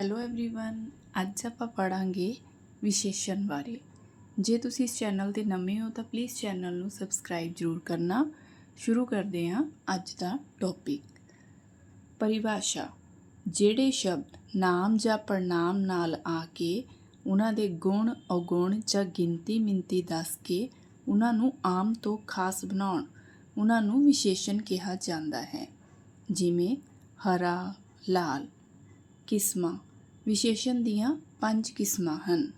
Hello everyone ਅੱਜ ਆਪਾਂ ਪੜਾਂਗੇ ਵਿਸ਼ੇਸ਼ਣ ਬਾਰੇ ਜੇ ਤੁਸੀਂ ਇਸ ਚੈਨਲ ਤੇ ਨਵੇਂ ਹੋ ਤਾਂ ਪਲੀਜ਼ ਚੈਨਲ ਨੂੰ ਸਬਸਕ੍ਰਾਈਬ ਜ਼ਰੂਰ ਕਰਨਾ ਸ਼ੁਰੂ ਕਰਦੇ ਹਾਂ ਅੱਜ ਦਾ ਟੌਪਿਕ ਪਰਿਭਾਸ਼ਾ ਜਿਹੜੇ ਸ਼ਬਦ ਨਾਮ ਜਾਂ ਪੜਨਾਮ ਨਾਲ ਆ ਕੇ ਉਹਨਾਂ ਦੇ ਗੁਣ ਔਗੁਣ ਜਾਂ ਗਿਣਤੀ ਮਿੰਤੀ ਦੱਸ ਕੇ ਉਹਨਾਂ ਨੂੰ ਆਮ ਤੋਂ ਖਾਸ ਬਣਾਉਣ ਉਹਨਾਂ ਨੂੰ ਵਿਸ਼ੇਸ਼ਣ ਕਿਹਾ ਜਾਂਦਾ ਹੈ ਜਿਵੇਂ ਹਰਾ ਲਾਲ ਕਿਸਮਾਂ ਵਿਸ਼ੇਸ਼ਣ ਦੀਆਂ ਪੰਜ ਕਿਸਮਾਂ ਹਨ।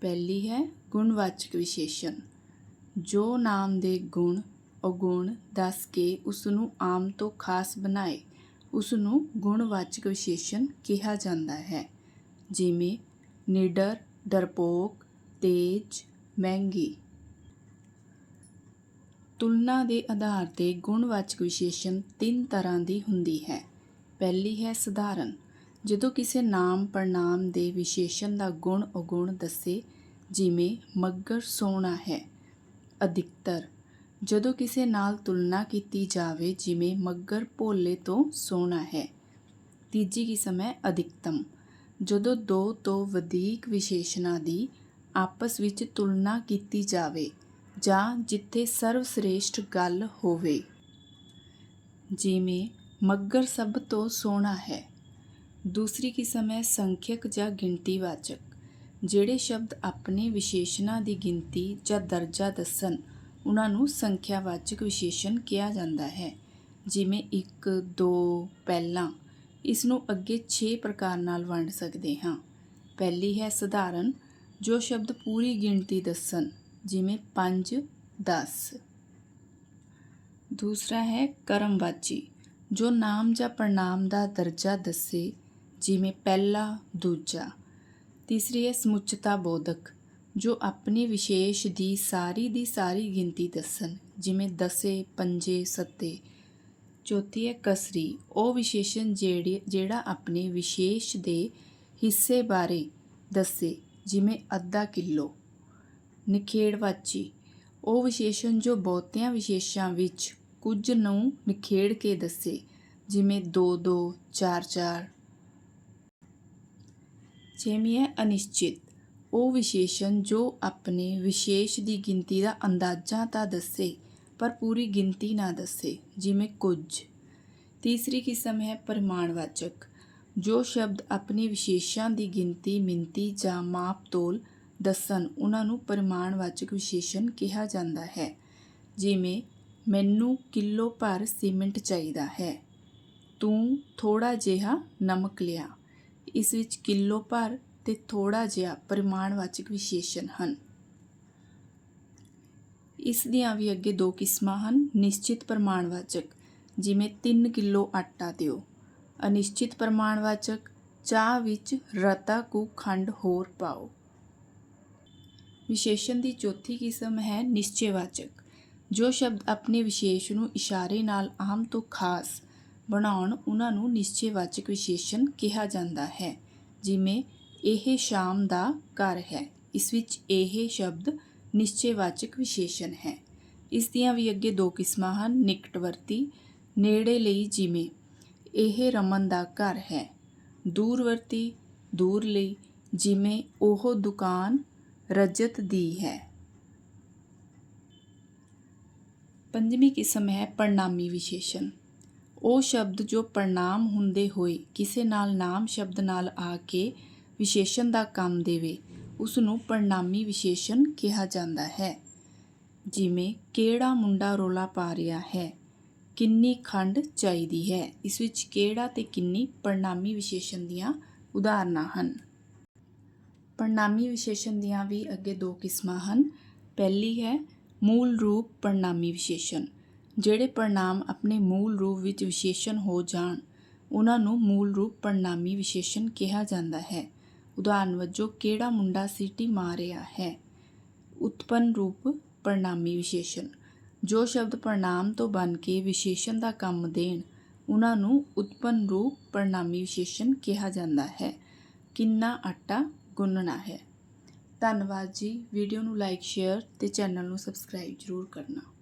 ਪਹਿਲੀ ਹੈ ਗੁਣਵਾਚਕ ਵਿਸ਼ੇਸ਼ਣ। ਜੋ ਨਾਮ ਦੇ ਗੁਣ ਅਗੁਣ ਦੱਸ ਕੇ ਉਸ ਨੂੰ ਆਮ ਤੋਂ ਖਾਸ ਬਣਾਏ ਉਸ ਨੂੰ ਗੁਣਵਾਚਕ ਵਿਸ਼ੇਸ਼ਣ ਕਿਹਾ ਜਾਂਦਾ ਹੈ। ਜਿਵੇਂ ਨਿਡਰ, ਡਰਪੋਕ, ਤੇਜ, ਮਹਿੰਗੀ। ਤੁਲਨਾ ਦੇ ਆਧਾਰ ਤੇ ਗੁਣਵਾਚਕ ਵਿਸ਼ੇਸ਼ਣ ਤਿੰਨ ਤਰ੍ਹਾਂ ਦੀ ਹੁੰਦੀ ਹੈ। ਪਹਿਲੀ ਹੈ ਸਧਾਰਨ। ਜਦੋਂ ਕਿਸੇ ਨਾਮ ਪੜਨਾਮ ਦੇ ਵਿਸ਼ੇਸ਼ਣ ਦਾ ਗੁਣ ਅਗੁਣ ਦੱਸੇ, ਜਿਵੇਂ ਮੱਗਰ ਸੋਹਣਾ ਹੈ, ਅਧਿਕਤਰ। ਜਦੋਂ ਕਿਸੇ ਨਾਲ ਤੁਲਨਾ ਕੀਤੀ ਜਾਵੇ, ਜਿਵੇਂ ਮੱਗਰ ਭੋਲੇ ਤੋਂ ਸੋਹਣਾ ਹੈ, ਤੀਜੀ ਕਿਸਮ ਹੈ ਅਧਿਕਤਮ। ਜਦੋਂ ਦੋ ਤੋਂ ਵਧੇਕ ਵਿਸ਼ੇਸ਼ਣਾਂ ਦੀ ਆਪਸ ਵਿੱਚ ਤੁਲਨਾ ਕੀਤੀ ਜਾਵੇ, ਜਾਂ ਜਿੱਥੇ ਸਰਵਸ਼੍ਰੇਸ਼ਟ ਗੱਲ ਹੋਵੇ, ਜਿਵੇਂ ਮੱਗਰ ਸਭ ਤੋਂ ਸੋਹਣਾ ਹੈ ਦੂਸਰੀ ਕਿਸਮ ਹੈ ਸੰਖਿਅਕ ਜਾਂ ਗਿਣਤੀਵਾਚਕ, ਜਿਹੜੇ ਸ਼ਬਦ ਆਪਣੇ ਵਿਸ਼ੇਸ਼ਣਾਂ ਦੀ ਗਿਣਤੀ ਜਾਂ ਦਰਜਾ ਦੱਸਣ, ਉਹਨਾਂ ਨੂੰ ਸੰਖਿਆਵਾਚਕ ਵਿਸ਼ੇਸ਼ਣ ਕਿਹਾ ਜਾਂਦਾ ਹੈ। ਜਿਵੇਂ 1 2 ਪਹਿਲਾਂ, ਇਸ ਨੂੰ ਅੱਗੇ 6 ਪ੍ਰਕਾਰ ਨਾਲ ਵੰਡ ਸਕਦੇ ਹਾਂ। ਪਹਿਲੀ ਹੈ ਸਧਾਰਨ, ਜੋ ਸ਼ਬਦ ਪੂਰੀ ਗਿਣਤੀ ਦੱਸਣ, ਜਿਵੇਂ 5 10 ਦੂਸਰਾ ਹੈ ਕਰਮਵਾਚੀ, ਜੋ ਨਾਮ ਜਾਂ ਪ੍ਰਣਾਮ ਦਾ ਦਰਜਾ ਦੱਸੇ ਜਿਵੇਂ ਪਹਿਲਾ, ਦੂਜਾ। ਤੀਸਰੀ ਹੈ ਸਮੁੱਚਤਾ ਬੋਧਕ, ਜੋ ਆਪਣੇ ਵਿਸ਼ੇਸ਼ ਦੀ ਸਾਰੀ ਦੀ ਸਾਰੀ ਗਿਣਤੀ ਦੱਸਣ, ਜਿਵੇਂ ਦਸੇ, ਪੰਜੇ, ਸੱਤੇ। ਚੌਥੀ ਹੈ ਕਸਰੀ, ਉਹ ਵਿਸ਼ੇਸ਼ਣ ਜਿਹੜੀ, ਜਿਹੜਾ ਆਪਣੇ ਵਿਸ਼ੇਸ਼ ਦੇ ਹਿੱਸੇ ਬਾਰੇ ਦੱਸੇ, ਜਿਵੇਂ ਅੱਧਾ ਕਿਲੋ। ਨਿਖੇੜਵਾਚੀ, ਉਹ ਵਿਸ਼ੇਸ਼ਣ ਜੋ ਬਹੁਤਿਆਂ ਵਿਸ਼ੇਸ਼ਾਂ ਵਿੱਚ ਕੁਝ ਨੂੰ ਨਿਖੇੜ ਕੇ ਦੱਸੇ, ਜਿਵੇਂ 2 2 4 4 ਛੇਵੀਂ ਹੈ, ਅਨਿਸ਼ਚਿਤ। ਉਹ ਵਿਸ਼ੇਸ਼ਣ ਜੋ ਆਪਣੇ ਵਿਸ਼ੇਸ਼ ਦੀ ਗਿਣਤੀ ਦਾ ਅੰਦਾਜ਼ਾ ਤਾਂ ਦੱਸੇ, ਪਰ ਪੂਰੀ ਗਿਣਤੀ ਨਾ ਦੱਸੇ, ਜਿਵੇਂ ਕੁਝ। ਤੀਸਰੀ ਕਿਸਮ ਹੈ, ਪਰਿਮਾਣਵਾਚਕ। ਜੋ ਸ਼ਬਦ ਆਪਣੇ ਵਿਸ਼ੇਸ਼ਾਂ ਦੀ ਗਿਣਤੀ ਮਿੰਤੀ ਜਾਂ ਮਾਪ ਤੋਲ ਦੱਸਣ, ਉਹਨਾਂ ਨੂੰ ਪਰਿਮਾਣਵਾਚਕ ਵਿਸ਼ੇਸ਼ਣ ਕਿਹਾ ਜਾਂਦਾ ਹੈ। ਜਿਵੇਂ, ਮੈਨੂੰ ਕਿਲੋ ਭਰ ਸੀਮੈਂਟ ਚਾਹੀਦਾ ਹੈ। ਤੂੰ ਥੋੜਾ ਜਿਹਾ ਨਮਕ ਲਿਆ। ਇਸ ਵਿੱਚ ਕਿਲੋ ਭਰ ਤੇ ਥੋੜਾ ਜਿਹਾ ਪਰਿਮਾਣਵਾਚਕ ਵਿਸ਼ੇਸ਼ਣ ਹਨ। ਇਸ ਦੀਆਂ ਵੀ ਅੱਗੇ ਦੋ ਕਿਸਮਾਂ ਹਨ, ਨਿਸ਼ਚਿਤ ਪਰਿਮਾਣਵਾਚਕ, ਜਿਵੇਂ 3 ਕਿਲੋ ਆਟਾ ਦਿਓ। ਅਨਿਸ਼ਚਿਤ ਪਰਿਮਾਣਵਾਚਕ, ਚਾਹ ਵਿੱਚ ਰਤਾ ਕੁ ਖੰਡ ਹੋਰ ਪਾਓ। ਵਿਸ਼ੇਸ਼ਣ ਦੀ ਚੌਥੀ ਕਿਸਮ ਹੈ ਨਿਸ਼ਚੈਵਾਚਕ, ਜੋ ਸ਼ਬਦ ਆਪਣੇ ਵਿਸ਼ੇਸ਼ ਨੂੰ ਇਸ਼ਾਰੇ ਨਾਲ ਆਮ ਤੋਂ ਖਾਸ ਬਣਾਉਣ ਉਹਨਾਂ ਨੂੰ ਨਿਸ਼ਚੈਵਾਚਕ ਵਿਸ਼ੇਸ਼ਣ ਕਿਹਾ ਜਾਂਦਾ ਹੈ। ਜਿਵੇਂ, ਇਹ ਸ਼ਾਮ ਦਾ ਘਰ ਹੈ। ਇਸ ਵਿੱਚ ਇਹ ਸ਼ਬਦ ਨਿਸ਼ਚੈਵਾਚਕ ਵਿਸ਼ੇਸ਼ਣ ਹੈ। ਇਸ ਦੀਆਂ ਵੀ ਅੱਗੇ ਦੋ ਕਿਸਮਾਂ ਹਨ, ਨਿਕਟਵਰਤੀ, ਨੇੜੇ ਲਈ ਜਿਵੇਂ। ਇਹ ਰਮਨ ਦਾ ਘਰ ਹੈ। ਦੂਰਵਰਤੀ, ਦੂਰ ਲਈ, ਜਿਵੇਂ ਉਹ ਦੁਕਾਨ ਰਜਤ ਦੀ ਹੈ। ਪੰਜਵੀਂ ਕਿਸਮ ਹੈ ਪੜਨਾਮੀ ਵਿਸ਼ੇਸ਼ਣ। ਉਹ ਸ਼ਬਦ ਜੋ ਪ੍ਰਣਾਮ ਹੁੰਦੇ ਹੋਏ ਕਿਸੇ ਨਾਲ ਨਾਮ ਸ਼ਬਦ ਨਾਲ ਆ ਕੇ ਵਿਸ਼ੇਸ਼ਣ ਦਾ ਕੰਮ ਦੇਵੇ ਉਸ ਨੂੰ ਪੜਨਾਮੀ ਵਿਸ਼ੇਸ਼ਣ ਕਿਹਾ ਜਾਂਦਾ ਹੈ। ਜਿਵੇਂ, ਕਿਹੜਾ ਮੁੰਡਾ ਰੋਲਾ ਪਾ ਰਿਹਾ ਹੈ? ਕਿੰਨੀ ਖੰਡ ਚਾਹੀਦੀ ਹੈ? ਇਸ ਵਿੱਚ ਕਿਹੜਾ ਤੇ ਕਿੰਨੀ ਪੜਨਾਮੀ ਵਿਸ਼ੇਸ਼ਣ ਦੀਆਂ ਉਦਾਹਰਨਾਂ ਹਨ। ਪੜਨਾਮੀ ਵਿਸ਼ੇਸ਼ਣ ਦੀਆਂ ਵੀ ਅੱਗੇ ਦੋ ਕਿਸਮਾਂ ਹਨ। ਪਹਿਲੀ ਹੈ ਮੂਲ ਰੂਪ ਪੜਨਾਮੀ ਵਿਸ਼ੇਸ਼ਣ। ਜਿਹੜੇ ਪੜਨਾਮ ਆਪਣੇ ਮੂਲ ਰੂਪ ਵਿੱਚ ਵਿਸ਼ੇਸ਼ਣ ਹੋ ਜਾਣ, ਉਹਨਾਂ ਨੂੰ ਮੂਲ ਰੂਪ ਪੜਨਾਮੀ ਵਿਸ਼ੇਸ਼ਣ ਕਿਹਾ ਜਾਂਦਾ ਹੈ। ਉਦਾਹਰਨ ਵਜੋਂ, ਕਿਹੜਾ ਮੁੰਡਾ ਸੀਟੀ ਮਾਰ ਰਿਹਾ ਹੈ? ਉਤਪੰਨ ਰੂਪ ਪੜਨਾਮੀ ਵਿਸ਼ੇਸ਼ਣ। ਜੋ ਸ਼ਬਦ ਪੜਨਾਮ ਤੋਂ ਬਣ ਕੇ ਵਿਸ਼ੇਸ਼ਣ ਦਾ ਕੰਮ ਦੇਣ, ਉਹਨਾਂ ਨੂੰ ਉਤਪੰਨ ਰੂਪ ਪੜਨਾਮੀ ਵਿਸ਼ੇਸ਼ਣ ਕਿਹਾ ਜਾਂਦਾ ਹੈ। ਕਿੰਨਾ ਆਟਾ ਗੁੰਨਣਾ ਹੈ? ਧੰਨਵਾਦ ਜੀ। ਵੀਡੀਓ ਨੂੰ ਲਾਈਕ, ਸ਼ੇਅਰ ਤੇ ਚੈਨਲ ਨੂੰ ਸਬਸਕ੍ਰਾਈਬ ਜ਼ਰੂਰ ਕਰਨਾ।